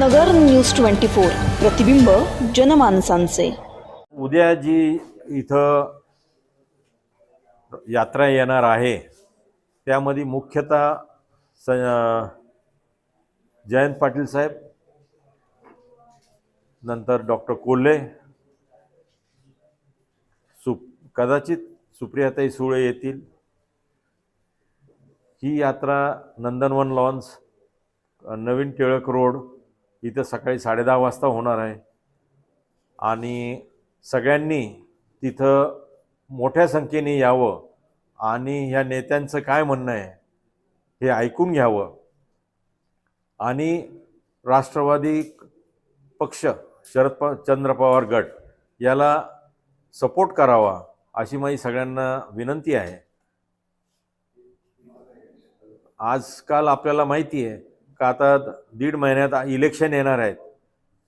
नगर news twenty four प्रतिबिंब जनमानसांचे. उद्या जी इथं यात्रा येणार आहे त्यामध्ये मुख्यतः स जयंत पाटील साहेब नंतर डॉक्टर कोल्हे सु कदाचित सुप्रियाताई सुळे येतील. ही यात्रा नंदनवन लॉन्स नवीन टिळक रोड इथं सकाळी साडेदहा वाजता होणार आहे. आणि सगळ्यांनी तिथं मोठ्या संख्येने यावं आणि ह्या नेत्यांचं काय म्हणणं आहे हे ऐकून घ्यावं. आणि राष्ट्रवादी पक्ष शरद प चंद्र पवार गट याला सपोर्ट करावा अशी माझी सगळ्यांना विनंती आहे. आजकाल आपल्याला माहिती आहे का आता दीड महिन्यात इलेक्शन येणार आहेत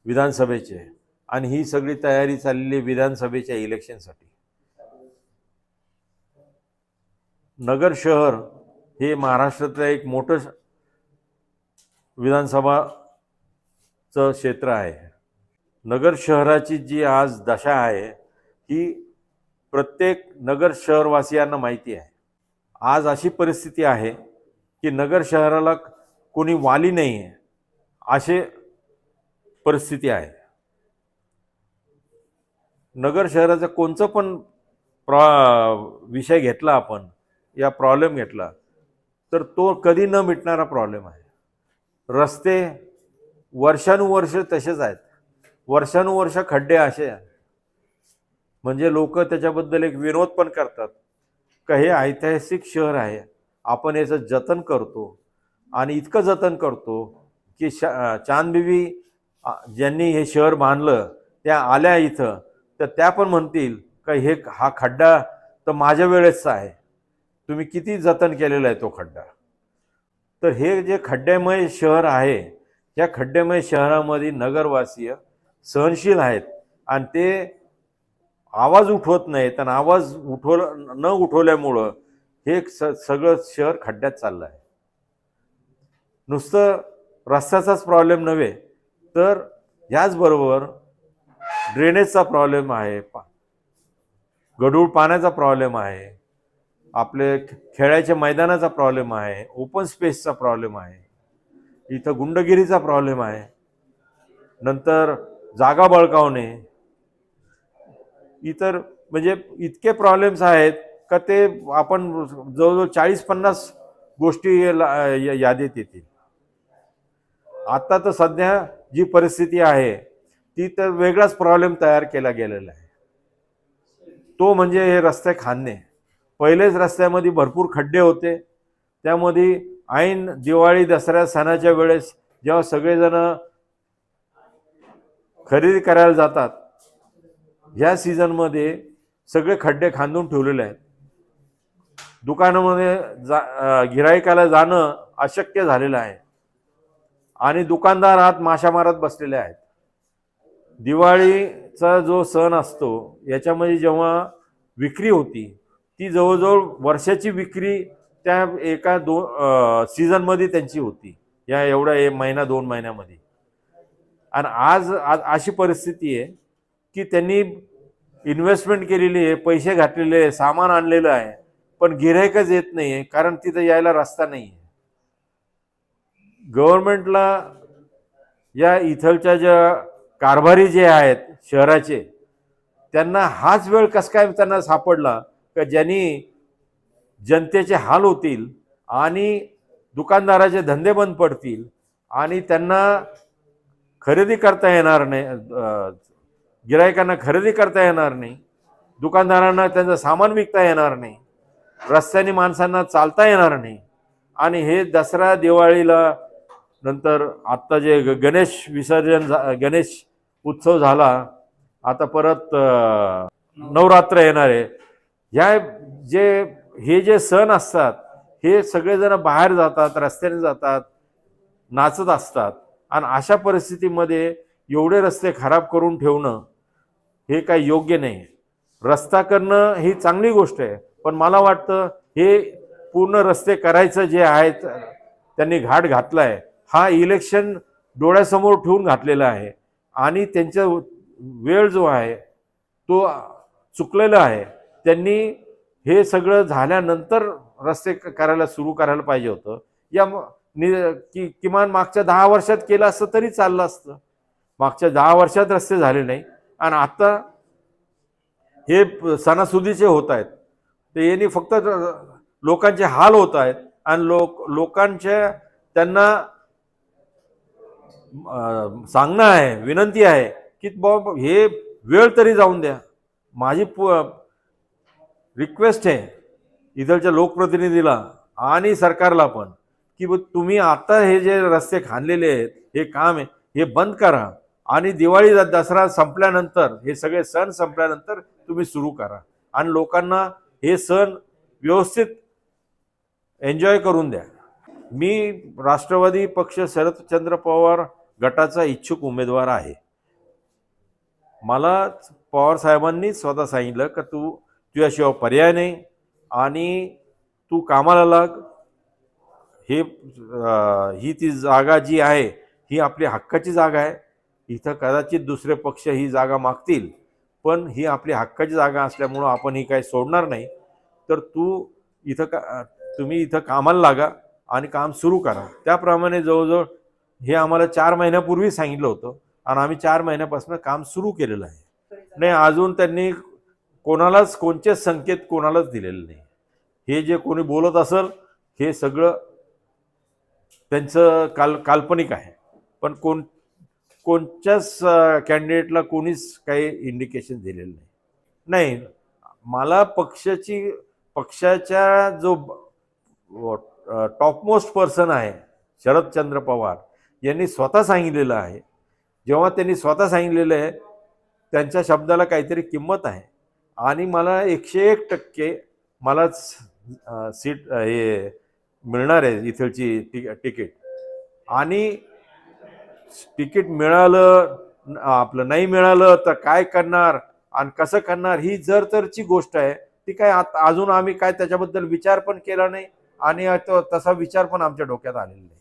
विधानसभेचे आणि ही सगळी तयारी चाललेली विधानसभेच्या इलेक्शनसाठी. नगर शहर हे महाराष्ट्रातलं एक मोठं विधानसभाचं क्षेत्र आहे. नगर शहराची जी आज दशा आहे ही प्रत्येक नगर शहरवासियांना माहिती आहे. आज अशी परिस्थिती आहे की नगर शहराला कोणी वाली नाही आहे असे परिस्थिती आहे. नगर शहराचं कोणचं पण प्रॉ विषय घेतला आपण या प्रॉब्लेम घेतला तर तो कधी न मिटणारा प्रॉब्लेम आहे. रस्ते वर्षानुवर्ष तसेच आहेत. वर्षानुवर्ष खड्डे असे आहेत. म्हणजे लोक त्याच्याबद्दल एक विनोद पण करतात. का हे ऐतिहासिक शहर आहे. आपण याचं जतन करतो. आणि इतकं जतन करतो की शा चांदबिबी ज्यांनी हे शहर बांधलं त्या आल्या इथं तर त्या पण म्हणतील का हे हा खड्डा तर माझ्या वेळेसचा आहे. तुम्ही किती जतन केलेला आहे तो खड्डा? तर हे जे खड्ड्यामय शहर आहे या खड्ड्यामय शहरामध्ये नगरवासीय सहनशील आहेत आणि ते आवाज उठवत नाहीत आणि आवाज उठवल न उठवल्यामुळं हे स सगळं शहर खड्ड्यात चाललं आहे. नुसतं रस्त्याचाच प्रॉब्लेम नव्हे तर याचबरोबर ड्रेनेजचा प्रॉब्लेम आहे. पा गडूळ पाण्याचा प्रॉब्लेम आहे. आपले खे- खेळायच्या मैदानाचा प्रॉब्लेम आहे. ओपन स्पेसचा प्रॉब्लेम आहे. इथं गुंडगिरीचा प्रॉब्लेम आहे. नंतर जागा बळकावणे. इतर म्हणजे इतके प्रॉब्लेम्स आहेत का ते आपण जवळजवळ चाळीस पन्नास गोष्टी ला- या- यादीत येतील. आता तर सध्या जी परिस्थिती आहे ती तर वेगळाच प्रॉब्लेम तयार केला गेलेला आहे. तो म्हणजे हे रस्ते खांदणे पहिलेच रस्त्यामध्ये भरपूर खड्डे होते. त्यामध्ये ऐन दिवाळी दसऱ्या सणाच्या वेळेस जेव्हा सगळेजण खरेदी करायला जातात ह्या सीझनमध्ये सगळे खड्डे खांदून ठेवलेले आहेत. दुकानामध्ये जा अं, गिराईकाला जाणं अशक्य झालेलं आहे. आणि दुकानदार आत माशा मारत बसलेले आहेत. दिवाळीचा जो सण असतो याच्यामध्ये जेव्हा विक्री होती ती जवळजवळ वर्षाची विक्री त्या एका दोन सीझनमध्ये त्यांची होती. या एवढ्या एक महिना दोन महिन्यामध्ये. आणि आज आज अशी परिस्थिती आहे की त्यांनी इन्व्हेस्टमेंट केलेली आहे पैसे घातलेले आहे सामान आणलेलं आहे पण गिरायकच येत नाही आहे कारण तिथं यायला रस्ता नाही आहे गव्हर्मेंटला या इथलच्या ज्या कारभारी जे आहेत शहराचे त्यांना हाच वेळ कस काय त्यांना सापडला का ज्यांनी जनतेचे हाल होतील आणि दुकानदाराचे धंदे बंद पडतील आणि त्यांना खरेदी करता येणार नाही गिरायकांना खरेदी करता येणार नाही दुकानदारांना त्यांचं सामान विकता येणार नाही रस्त्याने माणसांना चालता येणार नाही आणि हे दसरा दिवाळीला नंतर आत्ता जे ग- गणेश विसर्जन झा- गणेश उत्सव झाला आता परत नवरात्र येणार आहे. ह्या जे हे जे सण असतात हे सगळेजण बाहेर जातात रस्त्याने जातात नाचत असतात. आणि अशा परिस्थितीमध्ये एवढे रस्ते खराब करून ठेवणं हे काही योग्य नाही. रस्ता करणं ही चांगली गोष्ट आहे. पण मला वाटतं हे पूर्ण रस्ते करायचं जे आहेत त्यांनी घाट घातलाय. हा इलेक्शन डोळ्यासमोर ठेवून घातलेला आहे. आणि त्यांचा वेळ जो आहे तो चुकलेला आहे. त्यांनी हे सगळं झाल्यानंतर रस्ते क- करायला सुरू करायला पाहिजे होतं. या नि- कि किमान मागच्या दहा वर्षात केलं असतं तरी चाललं असतं. मागच्या दहा वर्षात रस्ते झाले नाही. आणि आता हे सणासुदीचे होत आहेत. ते यांनी फक्त लोकांचे हाल होत आहेत. आणि लोक लोकांच्या त्यांना सांगणं आहे विनंती आहे की बाबा हे वेळ तरी जाऊन द्या. माझी रिक्वेस्ट आहे इथलच्या लोकप्रतिनिधीला आणि सरकारला पण की तुम्ही आता हे जे रस्ते खाणलेले आहेत हे काम आहे हे बंद करा आणि दिवाळी दसरा संपल्यानंतर हे सगळे सण संपल्यानंतर तुम्ही सुरू करा. आणि लोकांना हे सण व्यवस्थित एन्जॉय करून द्या. मी राष्ट्रवादी पक्ष शरदचंद्र पवार गटाचा इच्छुक उमेदवार आहे. मला पवार साहेबांनीच स्वतः सांगितलं का तू तुझ्याशिवाय पर्याय नाही आणि तू कामाला लाग. हे ही ती जागा जी आहे ही आपली हक्काची जागा आहे. इथं कदाचित दुसरे पक्ष ही जागा मागतील पण ही आपली हक्काची जागा असल्यामुळं आपण ही काही सोडणार नाही. तर तू इथं का तुम्ही इथं कामाला लागा आणि काम सुरू करा. त्याप्रमाणे जवळजवळ हे आम्हाला चार महिन्यापूर्वी सांगितलं होतं आणि आम्ही चार महिन्यापासून काम सुरू केलेलं आहे. नाही अजून त्यांनी कोणालाच कोणचे संकेत कोणालाच दिलेले नाही. हे जे कोणी बोलत असेल हे सगळं त्यांचं काल काल्पनिक आहे. पण कोण कोणत्याच कॅन्डिडेटला कोणीच काही इंडिकेशन दिलेलं नाही. नाही मला पक्षाची पक्षाच्या जो टॉपमोस्ट पर्सन आहे शरदचंद्र पवार यांनी स्वतः सांगितलेलं आहे. जेव्हा त्यांनी स्वतः सांगितलेलं आहे त्यांच्या शब्दाला काहीतरी किंमत आहे. आणि मला एकशे एक टक्के मलाच सीट हे मिळणार आहे इथलची टिक तिकीट. आणि तिकीट मिळालं आपलं नाही मिळालं तर काय करणार आणि कसं करणार ही जर तरची गोष्ट आहे ती काय आता अजून आम्ही काय त्याच्याबद्दल विचार पण केला नाही आणि तसा विचार पण आमच्या डोक्यात आलेला नाही.